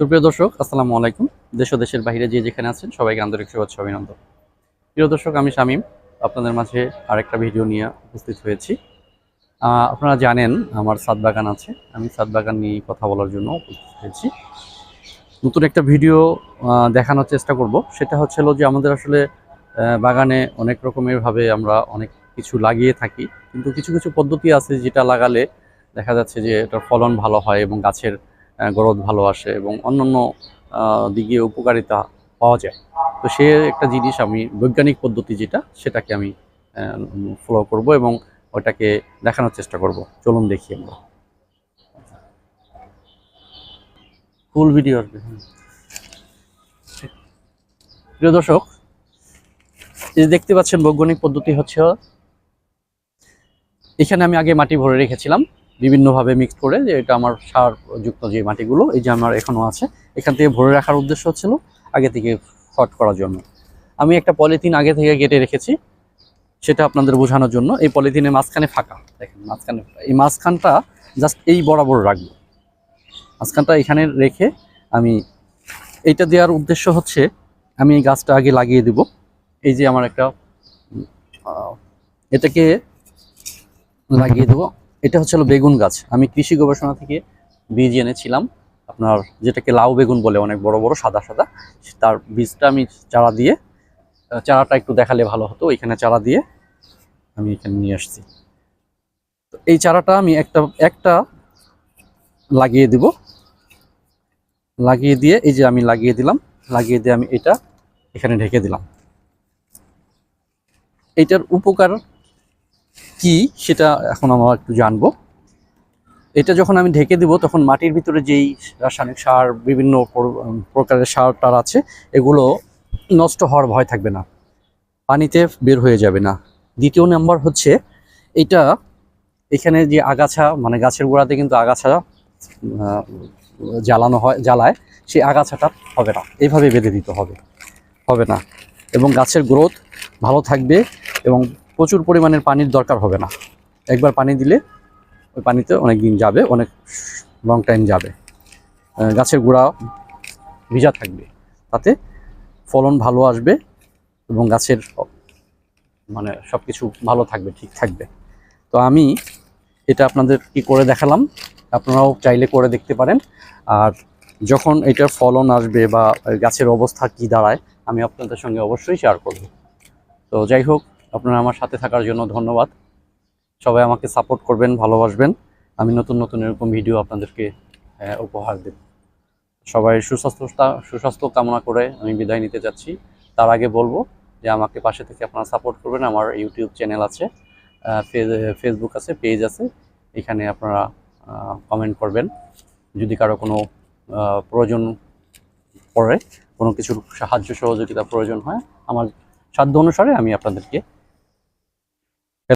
সুপ্রিয় দর্শক, আসসালামু আলাইকুম। দেশ দেশের বাইরে যে যেখানে আছেন, সবাইকে আন্তরিক শুভেচ্ছা অভিনন্দন। প্রিয় দর্শক, আমি শামীম। আপনাদের মাঝে আরেকটা ভিডিও নিয়ে উপস্থিত হয়েছি। আপনারা জানেন আমার সাত বাগান আছে। আমি সাত বাগান নিয়ে কথা বলার জন্য উপস্থিত হয়েছি। নতুন একটা ভিডিও দেখানোর চেষ্টা করব। সেটা হচ্ছে যে আমাদের আসলে বাগানে অনেক রকমের ভাবে আমরা অনেক কিছু লাগিয়ে থাকি। কিন্তু কিছু কিছু পদ্ধতি আছে যেটা লাগালে দেখা যাচ্ছে যে এটার ফলন ভালো হয় এবং গাছের গ্রোথ ভালো আসে এবং অন্যান্য দিকে উপকারিতা পাওয়া যায়। তো সে একটা জিনিস আমি বৈজ্ঞানিক পদ্ধতি যেটা, সেটাকে আমি ফলো করব এবং ওটাকে দেখানোর চেষ্টা করব। চলুন দেখি আমরা। ফুল ভিডিও আসবে প্রিয় দর্শক, এই দেখতে পাচ্ছেন বৈজ্ঞানিক পদ্ধতি হচ্ছে, এখানে আমি আগে মাটি ভরে রেখেছিলাম। বিভিন্নভাবে মিক্স করে যে এটা আমার সার যুক্ত যে মাটিগুলো, এই যে আমার এখনও আছে, এখান থেকে ভরে রাখার উদ্দেশ্য হচ্ছিল আগে থেকে শর্ট করার জন্য। আমি একটা পলিথিন আগে থেকে কেটে রেখেছি, সেটা আপনাদের বোঝানোর জন্য। এই পলিথিনের মাঝখানে ফাঁকা, দেখেন মাঝখানে এই মাঝখানটা জাস্ট এই বরাবর রাখব। মাঝখানটা এখানে রেখে আমি এইটা দেওয়ার উদ্দেশ্য হচ্ছে, আমি এই গাছটা আগে লাগিয়ে দিব। এই যে আমার একটা এটাকে লাগিয়ে দেবো। এটা হচ্ছে বেগুন গাছ। আমি কৃষি গবেষণা থেকে বীজ এনেছিলাম। আপনার যেটাকে লাউ বেগুন বলে, অনেক বড় বড়, সাদা সাদা। তার বীজটা আমি চারা দিয়ে চারাটা একটু দেখালে ভালো হতো। এখানে চারা দিয়ে আমি এখানে নিয়ে আসছি। তো এই চারাটা আমি একটা একটা লাগিয়ে দিব। লাগিয়ে দিয়ে, এই যে আমি লাগিয়ে দিলাম, লাগিয়ে দিয়ে আমি এটা এখানে ঢেকে দিলাম। এটার উপকার কি সেটা এখন আমরা একটু জানব। এটা যখন আমি ঢেকে দিব, তখন মাটির ভিতরে যেই রাসায়নিক সার, বিভিন্ন প্র- প্রকারের সার টার আছে, এগুলো নষ্ট হওয়ার ভয় থাকবে না। পানিতে বের হয়ে যাবে না। দ্বিতীয় নাম্বার হচ্ছে, এটা এখানে যে আগাছা মানে গাছের গোড়াতে কিন্তু আগাছা জ্বালানো হয়, জ্বালায়, সেই আগাছাটা হবে না। এইভাবে বেঁধে দিতে হবে। হবে না। এবং গাছের গ্রোথ ভালো থাকবে এবং প্রচুর পরিমাণের পানির দরকার হবে না। একবার পানি দিলে ওই পানিতে অনেক দিন যাবে, অনেক লং টাইম যাবে। গাছের গোড়া ভিজা থাকবে। তাতে ফলন ভালো আসবে এবং গাছের মানে সব কিছু ভালো থাকবে, ঠিক থাকবে। তো আমি এটা আপনাদের কি করে দেখালাম, আপনারাও চাইলে করে দেখতে পারেন। আর যখন এটার ফলন আসবে বা গাছের অবস্থা কি দাঁড়ায়, আমি আপনাদের সঙ্গে অবশ্যই শেয়ার করব। তো যাই হোক আপনারা আমার সাথে থাকার জন্য ধন্যবাদ। সবাই আমাকে সাপোর্ট করবেন, ভালোবাসবেন। আমি নতুন নতুন এরকম ভিডিও আপনাদেরকে উপহার দেব। সবাই সুস্বাস্থ্যতা, সুস্বাস্থ্য কামনা করে আমি বিদায় নিতে যাচ্ছি। তার আগে বলব যে আমাকে পাশে থেকে আপনারা সাপোর্ট করবেন। আমার ইউটিউব চ্যানেল আছে ফেসবুক আছে পেজ আছে। এখানে আপনারা কমেন্ট করবেন। যদি কারও কোনো প্রয়োজন পড়ে, কোনো কিছুর সাহায্য সহযোগিতা প্রয়োজন হয়, আমার সাধ্য অনুসারে আমি আপনাদেরকে